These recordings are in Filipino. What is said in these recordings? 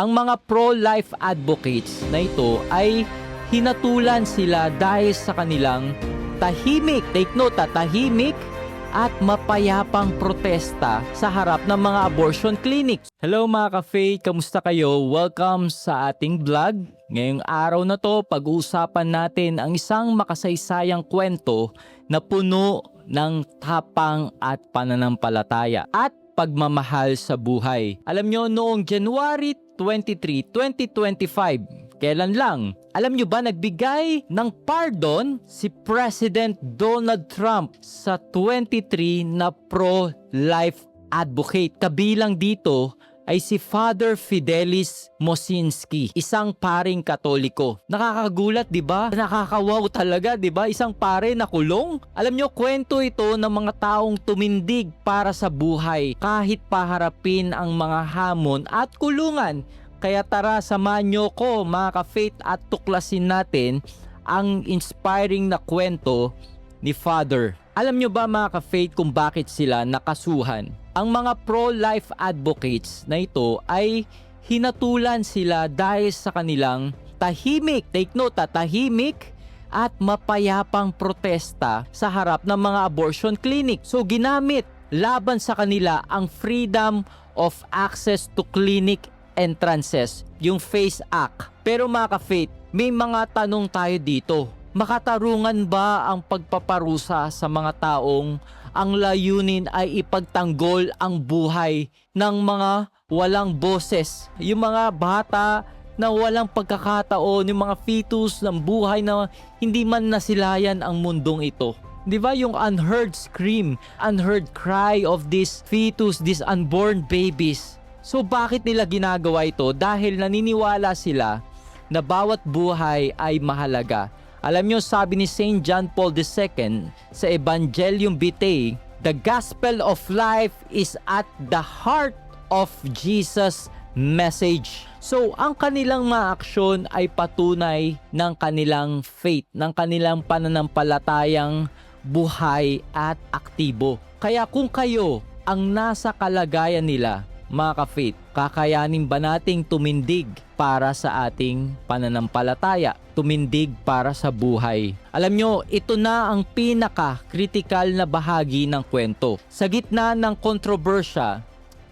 Ang mga pro-life advocates na ito ay hinatulan sila dahil sa kanilang tahimik, take note, ah, tahimik at mapayapang protesta sa harap ng mga abortion clinics. Hello mga ka-faith, kamusta kayo? Welcome sa ating vlog. Ngayong araw na to, pag-uusapan natin ang isang makasaysayang kwento na puno ng tapang at pananampalataya at pagmamahal sa buhay. Alam nyo, noong January 23, 2025, kailan lang? Alam nyo ba nagbigay ng pardon si President Donald Trump sa 23 na pro-life advocate. Kabilang dito ay si Father Fidelis Mosinski, isang paring katoliko. Nakakagulat, 'di ba? Nakakawaw talaga, 'di ba? Isang pare na kulong. Alam nyo, kwento ito ng mga taong tumindig para sa buhay kahit paharapin ang mga hamon at kulungan. Kaya tara, samahan nyo ko mga ka-faith at tuklasin natin ang inspiring na kwento ni Father. Alam nyo ba mga ka-faith kung bakit sila nakasuhan? Ang mga pro-life advocates na ito ay hinatulan sila dahil sa kanilang tahimik, take note, ah, tahimik at mapayapang protesta sa harap ng mga abortion clinic. So ginamit laban sa kanila ang freedom of access to clinic entrances, yung FACE Act. Pero mga ka-faith, may mga tanong tayo dito. Makatarungan ba ang pagpaparusa sa mga taong ang layunin ay ipagtanggol ang buhay ng mga walang boses? Yung mga bata na walang pagkakataon, yung mga fetus ng buhay na hindi man nasilayan ang mundong ito. Di ba yung unheard scream, unheard cry of this fetus, these unborn babies? So bakit nila ginagawa ito? Dahil naniniwala sila na bawat buhay ay mahalaga. Alam nyo, sabi ni St. John Paul II sa Evangelium Vitae, The gospel of life is at the heart of Jesus' message. So, ang kanilang mga aksyon ay patunay ng kanilang faith, ng kanilang pananampalatayang buhay at aktibo. Kaya kung kayo ang nasa kalagayan nila, mga ka-faith, kakayanin ba nating tumindig para sa ating pananampalataya? Tumindig para sa buhay. Alam nyo, ito na ang pinaka-critical na bahagi ng kwento. Sa gitna ng kontrobersya,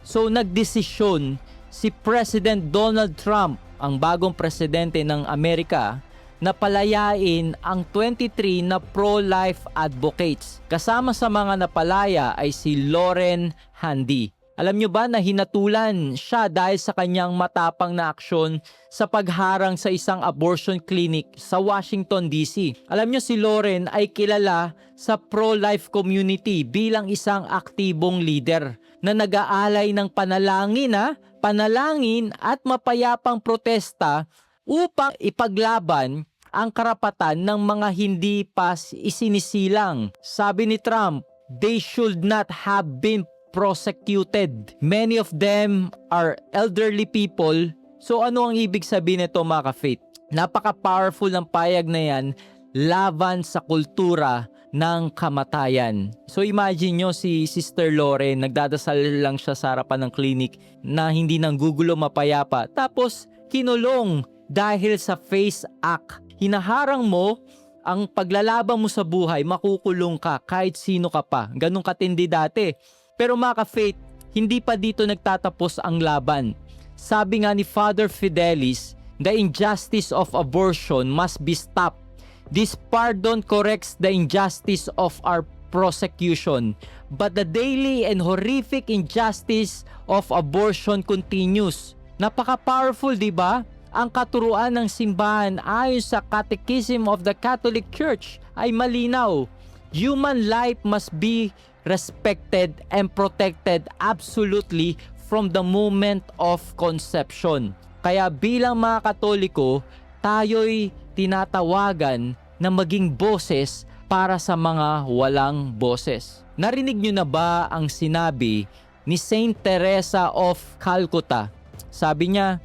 so nagdesisyon si President Donald Trump, ang bagong presidente ng Amerika, na palayain ang 23 na pro-life advocates. Kasama sa mga napalaya ay si Lauren Handy. Alam nyo ba na hinatulan siya dahil sa kanyang matapang na aksyon sa pagharang sa isang abortion clinic sa Washington DC. Alam nyo si Lauren ay kilala sa pro-life community bilang isang aktibong leader na nag-aalay ng panalangin ha, panalangin at mapayapang protesta upang ipaglaban ang karapatan ng mga hindi pa isinisilang. Sabi ni Trump, they should not have been prosecuted. Many of them are elderly people. So ano ang ibig sabihin nito mga ka-faith? Napaka-powerful ng payag na yan laban sa kultura ng kamatayan. So imagine nyo si Sister Lauren, nagdadasal lang siya sa harapan ng clinic na hindi nang gugulo mapayapa. Tapos kinulong dahil sa Face Act. Hinaharang mo ang paglalaban mo sa buhay, makukulong ka kahit sino ka pa. Ganong katindi dati. Pero mga ka-faith, hindi pa dito nagtatapos ang laban. Sabi nga ni Father Fidelis, the injustice of abortion must be stopped. This pardon corrects the injustice of our prosecution, but the daily and horrific injustice of abortion continues. Napaka-powerful, di ba? Ang katuruan ng simbahan ayon sa Catechism of the Catholic Church ay malinaw. Human life must be respected and protected absolutely from the moment of conception. Kaya bilang mga Katoliko, tayo'y tinatawagan na maging boses para sa mga walang boses. Narinig nyo na ba ang sinabi ni Saint Teresa of Calcutta? Sabi niya,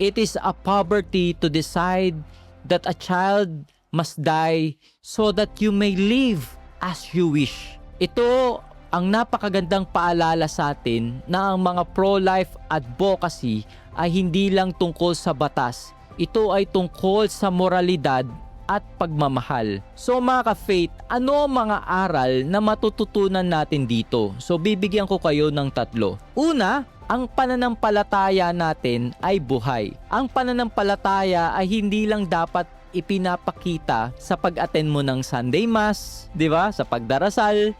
It is a poverty to decide that a child must die so that you may live as you wish. Ito ang napakagandang paalala sa atin na ang mga pro-life advocacy ay hindi lang tungkol sa batas. Ito ay tungkol sa moralidad at pagmamahal. So mga ka-faith, ano ang mga aral na matututunan natin dito? So bibigyan ko kayo ng tatlo. Una, ang pananampalataya natin ay buhay. Ang pananampalataya ay hindi lang dapat ipinapakita sa pag-attend mo ng Sunday Mass, 'di ba? Sa pagdarasal.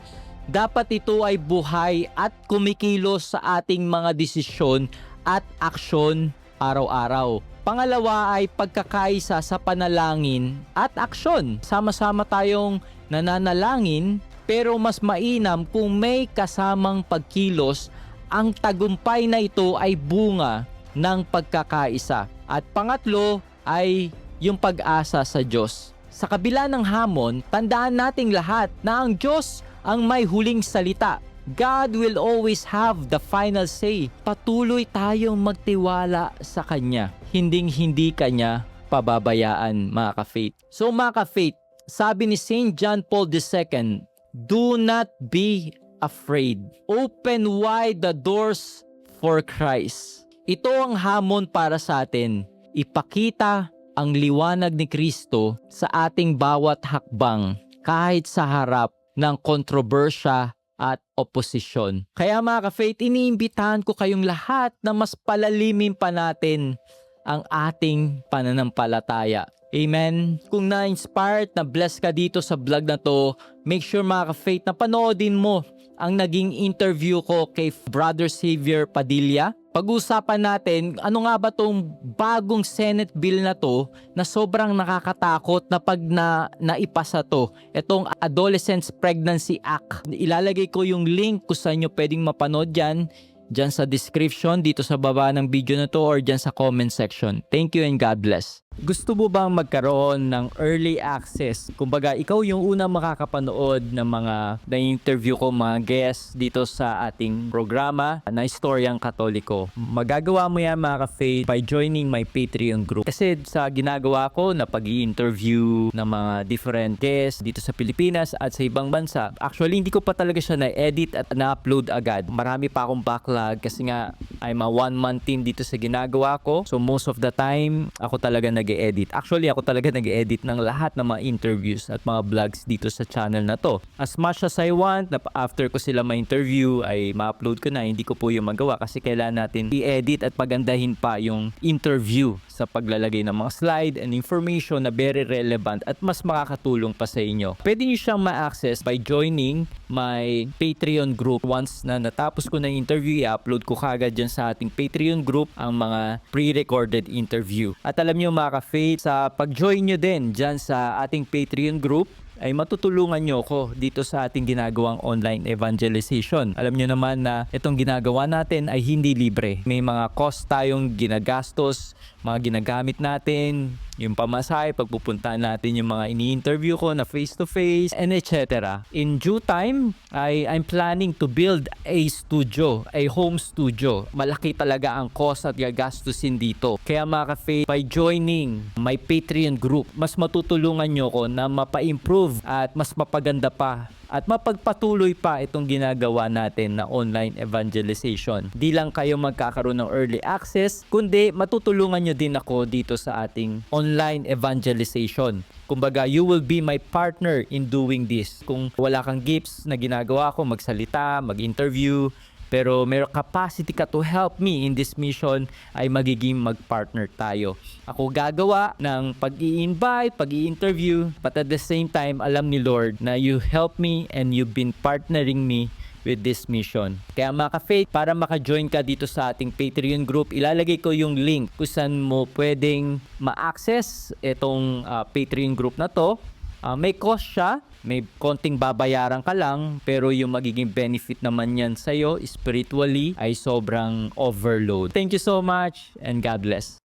Dapat ito ay buhay at kumikilos sa ating mga desisyon at aksyon araw-araw. Pangalawa ay pagkakaisa sa panalangin at aksyon. Sama-sama tayong nananalangin pero mas mainam kung may kasamang pagkilos ang tagumpay na ito ay bunga ng pagkakaisa. At pangatlo ay yung pag-asa sa Diyos. Sa kabila ng hamon, tandaan nating lahat na ang Diyos ang may huling salita. God will always have the final say. Patuloy tayong magtiwala sa Kanya. Hinding hindi Kanya pababayaan mga ka-faith. So mga ka-faith, sabi ni St. John Paul II, Do not be afraid. Open wide the doors for Christ. Ito ang hamon para sa atin. Ipakita ang liwanag ni Kristo sa ating bawat hakbang kahit sa harap ng kontrobersya at oposisyon. Kaya mga ka-faith, iniimbitahan ko kayong lahat na mas palalimin pa natin ang ating pananampalataya. Amen. Kung na-inspired, na bless ka dito sa vlog na to, make sure mga ka-faith na panoodin mo ang naging interview ko kay Brother Xavier Padilla. Pag-usapan natin, ano nga ba tong bagong Senate bill na to na sobrang nakakatakot na pag na, naipasa to. Itong Adolescents Pregnancy Act. Ilalagay ko yung link kung saan nyo pwedeng mapanood yan dyan sa description dito sa baba ng video na to or dyan sa comment section. Thank you and God bless. Gusto mo bang magkaroon ng early access? Kumbaga, ikaw yung unang makakapanood ng mga na-interview ko mga guests dito sa ating programa na Istoryang Katoliko. Magagawa mo yan mga ka-faith by joining my Patreon group. Kasi sa ginagawa ko na pag interview ng mga different guests dito sa Pilipinas at sa ibang bansa, actually hindi ko pa talaga siya na-edit at na-upload agad. Marami pa akong backlog kasi nga I'm a one-man team dito sa ginagawa ko. So most of the time, ako talaga nag-edit. Actually, ako talaga nag-edit ng lahat ng mga interviews at mga vlogs dito sa channel na to. As much as I want, na after ko sila ma-interview, ay ma-upload ko na. Hindi ko po yung magawa kasi kailangan natin i-edit at pagandahin pa yung interview sa paglalagay ng mga slide and information na very relevant at mas makakatulong pa sa inyo. Pwede nyo siyang ma-access by joining my Patreon group. Once na natapos ko na yung interview, i-upload ko kagad dyan sa ating Patreon group ang mga pre-recorded interview. At alam nyo mga ka-faith, sa pag-join nyo din dyan sa ating Patreon group, ay matutulungan nyo ako dito sa ating ginagawang online evangelization. Alam nyo naman na itong ginagawa natin ay hindi libre. May mga cost tayong ginagastos, mga ginagamit natin, yung pamasahe, pagpupunta natin yung mga ini-interview ko na face-to-face, and etc. In due time, I, I'm planning to build a studio, a home studio. Malaki talaga ang cost at gagastusin dito. Kaya mga ka-faith, by joining my Patreon group, mas matutulungan nyo ko na mapa-improve at mas mapaganda pa at mapagpatuloy pa itong ginagawa natin na online evangelization. Di lang kayo magkakaroon ng early access, kundi matutulungan nyo din ako dito sa ating online evangelization. Kumbaga, you will be my partner in doing this. Kung wala kang gifts na ginagawa ko, magsalita, mag-interview, pero may capacity ka to help me in this mission ay magiging mag-partner tayo. Ako gagawa ng pag-i-invite, pag-i-interview, but at the same time, alam ni Lord na you help me and you've been partnering me with this mission. Kaya mga ka-faith, para maka-join ka dito sa ating Patreon group, ilalagay ko yung link kung saan mo pwedeng ma-access itong ah, Patreon group na to. Ah, may cost siya, may konting babayaran ka lang, pero yung magiging benefit naman yan sa'yo spiritually ay sobrang overload. Thank you so much and God bless.